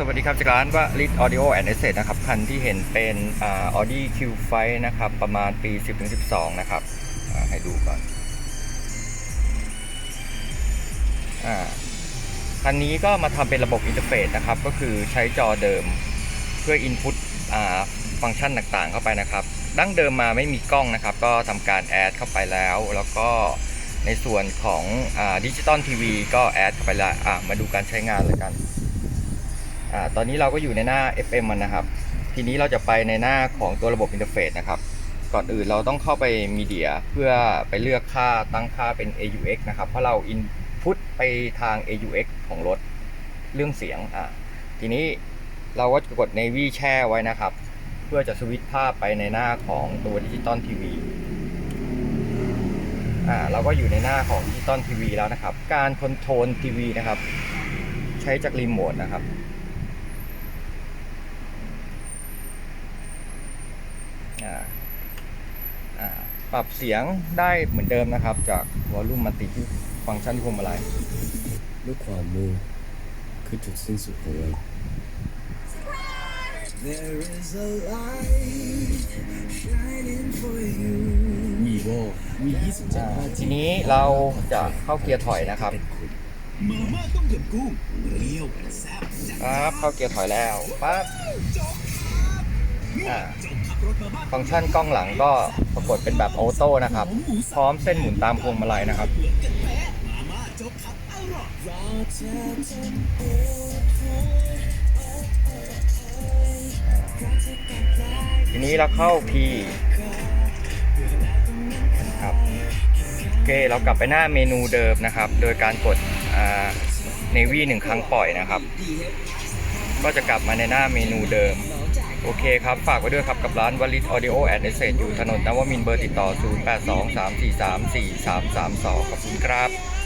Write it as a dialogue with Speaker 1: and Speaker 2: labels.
Speaker 1: สวัสดีครับจากร้านว่าลิทออดิโอแอนด์เอเซนะครับ คันที่เห็นเป็นอ่า Audi Q5 นะครับ ประมาณปี 10-12 นะครับ ให้ดูก่อนอ่าคันนี้ก็มาทำเป็นระบบอินเทอร์เฟซนะครับ ก็คือใช้จอเดิมเพื่อ Input อ่าฟังก์ชันต่างๆเข้าไปนะครับ ดั้งเดิมมาไม่มีกล้องนะครับ ก็ทำการแอดเข้าไปแล้ว แล้วก็ในส่วนของดิจิตอลทีวีก็แอดเข้าไปแล้วอะมาดูการใช้งานเลยกัน อ่าตอนนี้เราก็อยู่ในหน้า FM มันนะครับ ทีนี้เราจะไปในหน้าของตัวระบบอินเทอร์เฟซนะครับ ก่อนอื่นเราต้องเข้าไปมีเดียเพื่อไปเลือกค่าตั้งค่าเป็น AUX นะครับ เพราะเรา input ไปทาง AUX ของรถเรื่องเสียงอ่าทีนี้เราก็กด Navy แช่ไว้นะครับ เพื่อจะสวิตช์ภาพไปในหน้าของตัวดิจิตอลทีวีอ่าเราก็อยู่ในหน้าของดิจิตอลทีวีแล้วนะครับ การคอนโทรลทีวีนะครับ ใช้จากรีโมทนะครับ อ่าอ่า ปรับเสียงได้เหมือนเดิมนะครับ จากวอลลุ่มมาติดที่ฟังก์ชันที่พวงมาลัย
Speaker 2: ด้วยความมือคือจุดสิ้นสุดของเรา
Speaker 3: There is a light shining for you.
Speaker 2: วีโววี27
Speaker 1: อ่า
Speaker 2: 5G
Speaker 1: ทีนี้เราจะเข้าเกียร์ถอยนะครับ
Speaker 3: มาม่าต้มยำกุ้งเปรี้ยวแซ่บจัด
Speaker 1: ปั๊บเข้าเกียร์ถอยแล้วปั๊บอ่า
Speaker 3: ขับรถมาบ้าน
Speaker 1: ฟังก์ชันกล้องหลังก็ปรา กฏเป็นแบบออโต้นะครับ พร้อมเส้นหมุนตามพวงมาลัยนะครับ
Speaker 3: ที
Speaker 1: นี้เราเข้า P ครับโอเคเรากลับไปหน้าเมนูเดิมนะครับ โดยการกดเนวี่หนึ่งครั้งปล่อยนะครับ ก็จะกลับมาในหน้าเมนูเดิม โอเคครับ ฝากไว้ด้วยครับกับร้านวลิตออดิโอแอนด์เซอยู่ถนนนวมินเบอร์ติดต่อ 0823434332ขอบคุณครับ